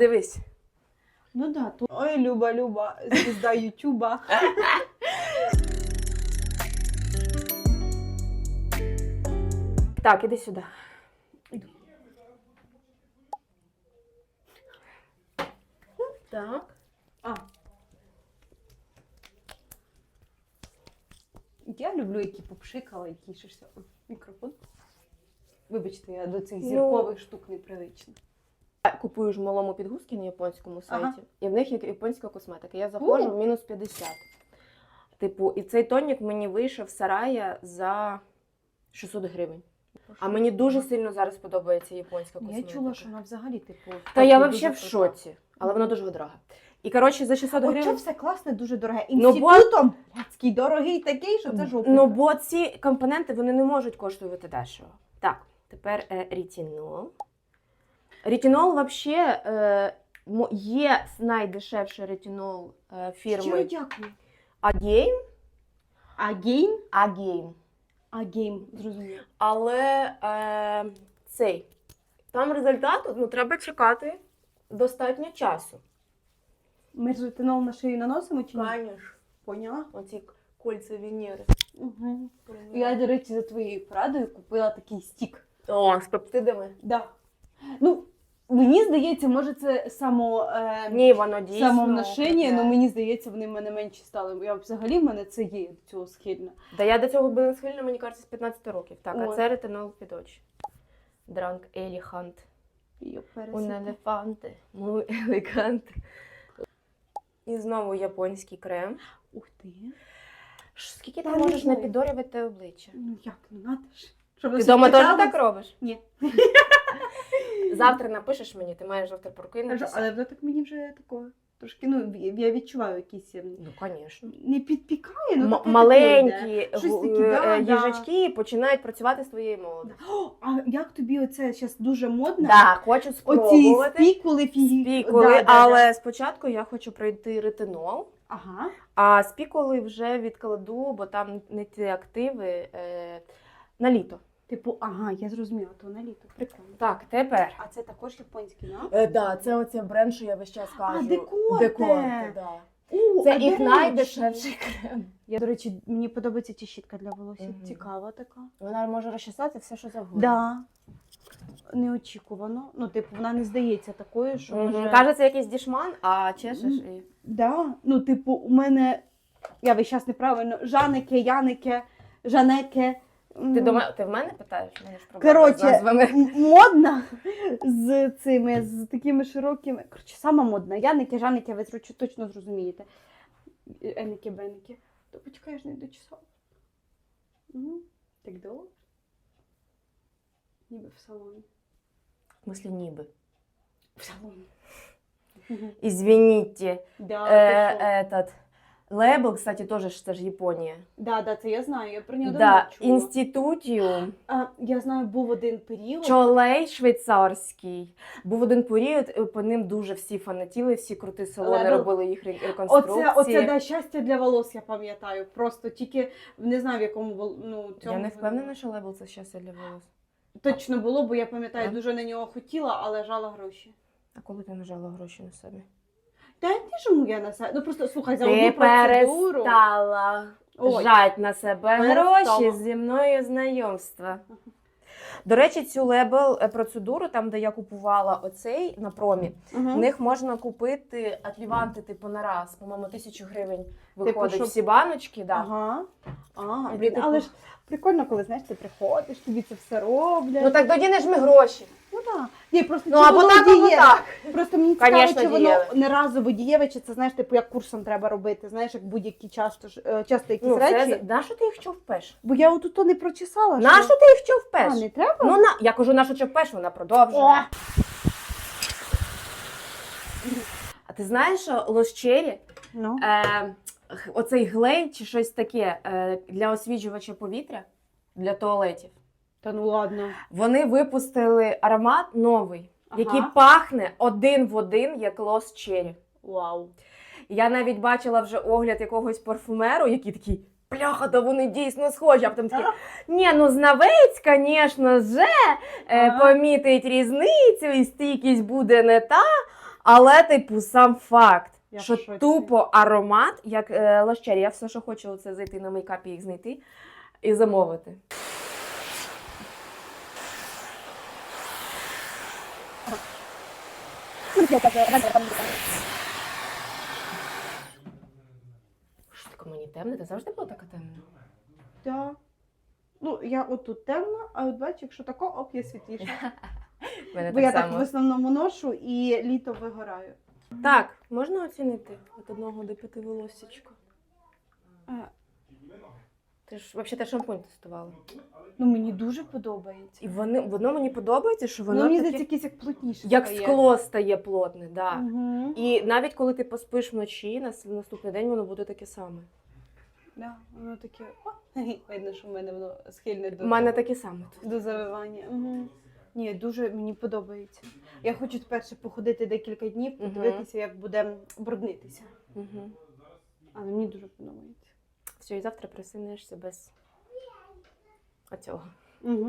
Дивись. Ну да, тут. Ой, Люба, Люба, звізда Ютуба. Так, іди сюди. Так. А. Я люблю, які попшикала, які шишся. Мікрофон. Вибачте, я до цих Ну. зіркових штук не привична. Купую ж малому підгузки на японському сайті, Ага. і в них є японська косметика. Я заходжу в мінус 50. Типу, і цей тонік мені вийшов в Сарая за 600 гривень. А мені дуже сильно зараз подобається японська косметика. Я чула, що вона взагалі, типу. Та я взагалі в шоці, але вона дуже дорога. І коротше, за 600 От що все класне, дуже дороге. Ну, Інститутом блядський, дорогий такий, що це жопа. Ну, бо ці компоненти вони не можуть коштувати дешево. Так, тепер е, рітінол. Рітінол взагалі е, мо- є найдешевший рітінол е, Щиро фірми дякую. Агейн? Again. Агейм, зрозуміло. Але е, цей. Там результату ну, треба чекати достатньо часу. Ми ж ретинол на шию наносимо чи ні? Звісно. Поняла? Оці кольця Венери. Угу. Я, до речі, за твоєю порадою купила такий стік. О, з пептидами. Да. Ну, мені здається, може це само, е, Ні, воно дійсно. самовношення, але мені здається, вони в мене менші стали. Я взагалі в мене це є до цього схильна. Та я до цього була схильна, мені кажеться, з 15 років. Так, а Ой. це ретинол під очі. Дранк еліхант. Йо, Un елефанте. Muy elegante. І знову японський крем. Ух ти. Ш- Скільки Та ти не можеш знаю. напідорювати обличчя? Ну як, ну надо ж. Щоб Ти вдома теж так робиш? Ні. Завтра напишеш мені, ти маєш завтра прокинутися. але воно так мені вже такого. Трошки, ну, я відчуваю якісь ем, Ну, звісно. не підпікає, ну М- таке маленькі Щось таке, да, е, да. їжачки починають працювати з твоєю молодостю. О, а як тобі оце зараз дуже модно? Так, хочу Оці спробувати. спікули фігі. Спікули, Да, да, але да. спочатку я хочу пройти ретинол. Ага. А спікули вже відкладу, бо там не ті активи е, на літо. Типу, ага, я зрозуміла, то на літо. Прикольно. Так, тепер. А це також японський, да? Е, да, це оцей бренд, що я весь час кажу. А, Декорте. Декорте, да. О, Це а, до їх речі, найдешевший крем. Я, до речі, мені подобається ця щітка для волосся. Мгм. Цікава така. Вона може розчесати все, що завгодно. Да. Неочікувано. Ну, типу, вона не здається такою, що Мгм. може... Каже, це якийсь дішман, а чешеш і. Да. Ну, типу, у мене. Я весь час неправильно. Жанеке, Янеке, Жанеке. Ти до мене ти в мене питаєш? Мене ж з Коротше, модна з цими, з такими широкими. Коротше, сама модна. Яники, Жаники, ви точно зрозумієте. Еники, беники. То почекай, я ж не дочесала. Угу. Так довго? Ніби в салоні. В смислі ніби. В салоні. Извините. Да, этот. Лейбл, кстати, теж ж це ж Японія. да, да, це я знаю, я про нього Да, чула. інститутіум. А, я знаю, був один період. Чолей швейцарський. Був один період, е, по ним дуже всі фанатіли, всі крути салони Лейбл. робили їх реконструкції. Оце, оце да, щастя для волос, я пам'ятаю. Просто тільки не знаю, в якому ну, цьому. Я не впевнена, що лейбл це щастя для волос. Точно було, бо я пам'ятаю, дуже на нього хотіла, але жала гроші. А коли ти нажала гроші на себе? Та не жму я на себе. Ну просто слухай, за Ти одну процедуру. перестала Ой. жать на себе Перестала. гроші зі мною знайомства. До речі, цю лейбл е, процедуру, там, де я купувала оцей на промі, Мгм. в них можна купити атліванти, типу, на раз. По-моєму, тисячу гривень виходить щоб- всі баночки. Да. Ага. А, блін, типу- але ж прикольно, коли знаєш, ти приходиш, тобі це все роблять. Ну так тоді не жми гроші. Ну так. Ні, просто Ну чи або воно так, або дієве? так. Просто мені цікаво, Конечно, чи воно дієве. не разово дієве, чи це знаєш, типу, як курсом треба робити, знаєш, як будь-які часто ж- е, часто якісь Ну, речі. це, на що ти їх човпеш? Бо я отут то не прочесала. На що- що ти їх човпеш? А, не треба? Ну, на, я кажу, на що човпеш, вона продовжує. О! А ти знаєш, що лощері, Ну. е, х- оцей глей чи щось таке е, для освіжувача повітря для туалетів. Та ну ладно. Вони випустили аромат новий, Ага. який пахне один в один, як Lost Cherry. Вау. Я навіть бачила вже огляд якогось парфумеру, який такий. Пляха, да вони дійсно схожі. А потім такий, ні, ну знавець, звісно, вже е, Ага. помітить різницю, і стійкість буде не та. Але, типу, сам факт, Я що тупо аромат, як е, лощері. Я все, що хочу, це зайти на мейкапі їх знайти і замовити. Що таке мені темне? Ти завжди була така темна? Да. Ну, я отут темна, а от бачиш, якщо тако, оп, я світліша. Мене Бо так я само. так в основному ношу і літо вигораю. Так, можна оцінити від одного до п'яти волосічко? А, Ти ж взагалі те шампунь тестувала. ну мені дуже подобається. І вони, воно мені подобається, що воно Воно мені таке, якесь як плотніше. як стає. скло стає плотне. Да. Угу. І навіть коли ти поспиш вночі, на с- наступний день воно буде таке саме. Да, воно таке. О, видно, що в мене воно схильне до, У мене таке саме до завивання. Угу. Ні, дуже мені подобається. Я хочу тепер ще походити декілька днів, Мгм. подивитися, як буде бруднитися. Угу. Але мені дуже подобається. Все, і завтра просинешся без оцього. Угу.